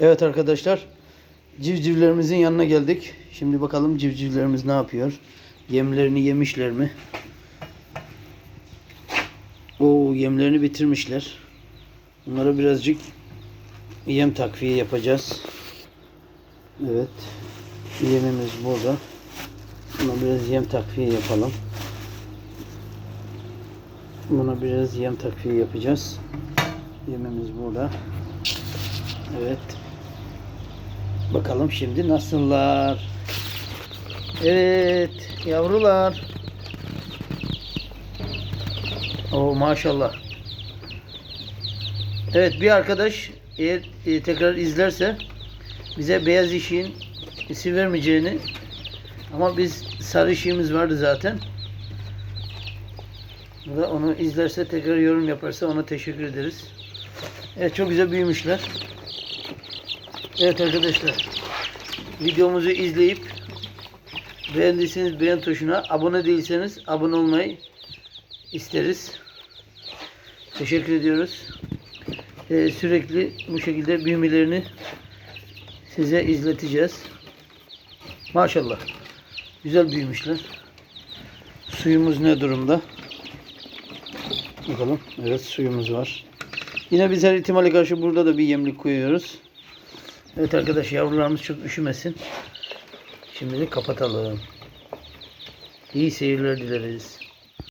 Evet arkadaşlar. Civcivlerimizin yanına geldik. Şimdi bakalım civcivlerimiz ne yapıyor? Yemlerini yemişler mi? Oo yemlerini bitirmişler. Bunlara birazcık yem takviye yapacağız. Evet. Yemimiz burada. Buna biraz yem takviye yapalım. Buna biraz yem takviye yapacağız. Yemimiz burada. Evet. Bakalım şimdi nasıllar? Evet yavrular. Oo maşallah. Evet bir arkadaş eğer e, tekrar izlerse bize beyaz işin isim vermeyeceğini ama biz sarı işimiz vardı zaten. Bu da onu izlerse tekrar yorum yaparsa ona teşekkür ederiz. Evet çok güzel büyümüşler. Evet arkadaşlar. Videomuzu izleyip beğendiyseniz beğen tuşuna abone değilseniz abone olmayı isteriz. Teşekkür ediyoruz. Ee, sürekli bu şekilde büyümelerini size izleteceğiz. Maşallah. Güzel büyümüşler. Suyumuz ne durumda? Bakalım. Evet suyumuz var. Yine biz her ihtimale karşı burada da bir yemlik koyuyoruz. Evet arkadaş yavrularımız çok üşümesin. Şimdilik kapatalım. İyi seyirler dileriz.